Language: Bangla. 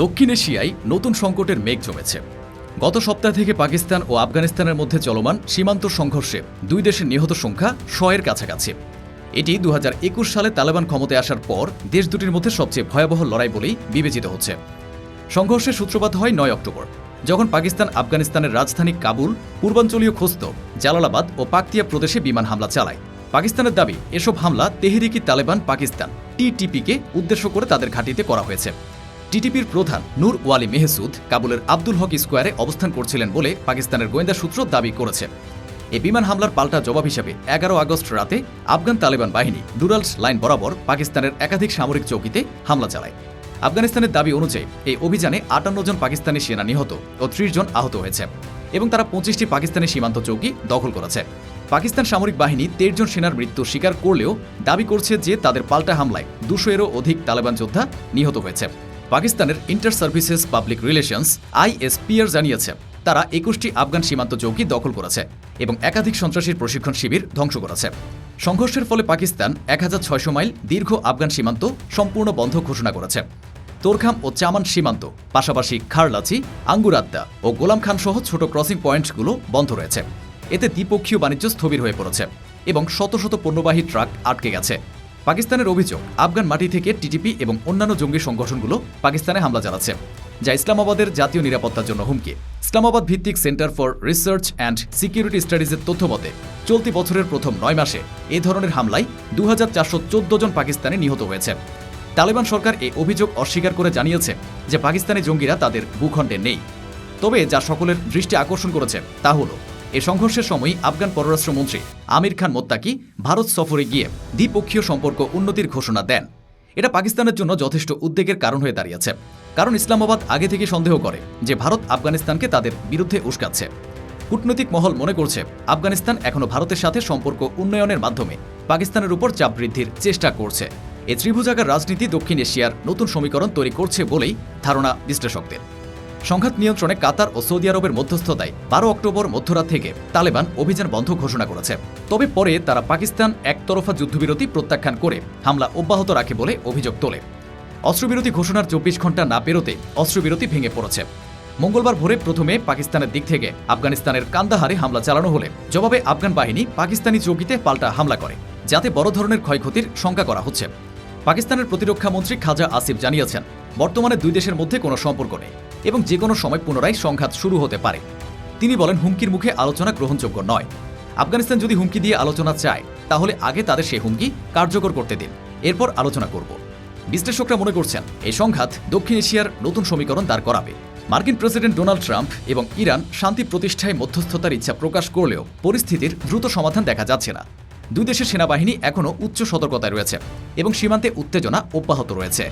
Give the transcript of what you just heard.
দক্ষিণ এশিয়ায় নতুন সংকটের মেঘ জমেছে। গত সপ্তাহ থেকে পাকিস্তান ও আফগানিস্তানের মধ্যে চলমান সীমান্ত সংঘর্ষে দুই দেশের নিহত সংখ্যা শয়ের কাছাকাছি। এটি দু হাজার একুশ সালে তালেবান ক্ষমতায় আসার পর দেশ দুটির মধ্যে সবচেয়ে ভয়াবহ লড়াই বলেই বিবেচিত হচ্ছে। সংঘর্ষের সূত্রপাত হয় নয় অক্টোবর, যখন পাকিস্তান আফগানিস্তানের রাজধানী কাবুল, পূর্বাঞ্চলীয় খোস্ত, জালালাবাদ ও পাকতিয়া প্রদেশে বিমান হামলা চালায়। পাকিস্তানের দাবি, এসব হামলা তেহরিকি তালেবান পাকিস্তান টিটিপিকে উদ্দেশ্য করে তাদের ঘাঁটিতে করা হয়েছে। টিটিপির প্রধান নূর ওয়ালি মেহসুদ কাবুলের আব্দুল হক স্কোয়ারে অবস্থান করছিলেন বলে পাকিস্তানের গোয়েন্দা সূত্র দাবি করেছে। এই বিমান হামলার পাল্টা জবাব হিসেবে এগারো আগস্ট রাতে আফগান তালেবান বাহিনী ডুরালস লাইন বরাবর পাকিস্তানের একাধিক সামরিক চৌকিতে হামলা চালায়। আফগানিস্তানের দাবি অনুযায়ী এই অভিযানে আটান্ন জন পাকিস্তানি সেনা নিহত ও ত্রিশ জন আহত হয়েছে এবং তারা পঁচিশটি পাকিস্তানি সীমান্ত চৌকি দখল করেছে। পাকিস্তান সামরিক বাহিনী তেইশ জন সেনার মৃত্যু স্বীকার করলেও দাবি করছে যে তাদের পাল্টা হামলায় দুশো এরও অধিক তালেবান যোদ্ধা নিহত হয়েছে। পাকিস্তানের inter services public relations ISPR জানিয়েছে, তারা একুশটি আফগান সীমান্ত চৌকি দখল করেছে এবং একাধিক সন্ত্রাসীর প্রশিক্ষণ শিবির ধ্বংস করেছে। সংঘর্ষের ফলে পাকিস্তান এক হাজার ছয়শো মাইল দীর্ঘ আফগান সীমান্ত সম্পূর্ণ বন্ধ ঘোষণা করেছে। তোরখাম ও চামান সীমান্ত, পাশাপাশি খারলাচি, আঙ্গুরাদ্দা ও গোলাম খান সহ ছোট ক্রসিং পয়েন্টগুলো বন্ধ রয়েছে। এতে দ্বিপক্ষীয় বাণিজ্য স্থবির হয়ে পড়েছে এবং শত শত পণ্যবাহী ট্রাক আটকে গেছে। পাকিস্তানের অভিযোগ, আফগান মাটি থেকে টিটিপি এবং অন্যান্য জঙ্গি সংগঠনগুলো পাকিস্তানে হামলা চালাচ্ছে, যা ইসলামাবাদের জাতীয় নিরাপত্তার জন্য হুমকি। ইসলামাবাদ ভিত্তিক centre for research and security স্টাডিজের তথ্য মতে, চলতি বছরের প্রথম নয় মাসে এ ধরনের হামলায় দু হাজার চারশো চোদ্দ জন পাকিস্তানি নিহত হয়েছে। তালেবান সরকার এই অভিযোগ অস্বীকার করে জানিয়েছে যে পাকিস্তানি জঙ্গিরা তাদের ভূখণ্ডে নেই। তবে যা সকলের দৃষ্টি আকর্ষণ করেছে তা হল এ সংঘর্ষের সময় আফগান পররাষ্ট্রমন্ত্রী আমির খান মোত্তাকি ভারত সফরে গিয়ে দ্বিপক্ষীয় সম্পর্ক উন্নতির ঘোষণা দেন। এটা পাকিস্তানের জন্য যথেষ্ট উদ্বেগের কারণ হয়ে দাঁড়িয়েছে, কারণ ইসলামাবাদ আগে থেকে সন্দেহ করে যে ভারত আফগানিস্তানকে তাদের বিরুদ্ধে উস্কাচ্ছে। কূটনৈতিক মহল মনে করছে, আফগানিস্তান এখনও ভারতের সাথে সম্পর্ক উন্নয়নের মাধ্যমে পাকিস্তানের উপর চাপ বৃদ্ধির চেষ্টা করছে। এ ত্রিভুজাকার রাজনীতি দক্ষিণ এশিয়ার নতুন সমীকরণ তৈরি করছে বলেই ধারণা বিশ্লেষকদের। সংঘাত নিয়ন্ত্রণে কাতার ও সৌদি আরবের মধ্যস্থতায় বারো অক্টোবর মধ্যরাত থেকে তালেবান অভিযান বন্ধ ঘোষণা করেছে। তবে পরে তারা পাকিস্তান একতরফা যুদ্ধবিরতি প্রত্যাখ্যান করে হামলা অব্যাহত রাখে বলে অভিযোগ তোলে। অস্ত্রবিরতি ঘোষণার চব্বিশ ঘণ্টা না পেরোতে অস্ত্রবিরতি ভেঙে পড়েছে। মঙ্গলবার ভোরে প্রথমে পাকিস্তানের দিক থেকে আফগানিস্তানের কান্দাহারে হামলা চালানো হলে জবাবে আফগান বাহিনী পাকিস্তানি চৌকিতে পাল্টা হামলা করে, যাতে বড় ধরনের ক্ষয়ক্ষতির শঙ্কা করা হচ্ছে। পাকিস্তানের প্রতিরক্ষা মন্ত্রী খাজা আসিফ জানিয়েছেন বর্তমানে দুই দেশের মধ্যে কোনো সম্পর্ক নেই এবং যে কোনো সময় পুনরায় সংঘাত শুরু হতে পারে। তিনি বলেন, হুমকির মুখে আলোচনা গ্রহণযোগ্য নয়। আফগানিস্তান যদি হুমকি দিয়ে আলোচনা চায়, তাহলে আগে তাদের সেই হুমকি কার্যকর করতে দিন। এরপর আলোচনা করব। বিশ্লেষকরা মনে করছেন, এই সংঘাত দক্ষিণ এশিয়ার নতুন সমীকরণ দাঁড় করাবে। মার্কিন প্রেসিডেন্ট ডোনাল্ড ট্রাম্প এবং ইরান শান্তি প্রতিষ্ঠায় মধ্যস্থতার ইচ্ছা প্রকাশ করলেও পরিস্থিতির দ্রুত সমাধান দেখা যাচ্ছে না। দুই দেশের সেনাবাহিনী এখনও উচ্চ সতর্কতায় রয়েছে এবং সীমান্তে উত্তেজনা অব্যাহত রয়েছে।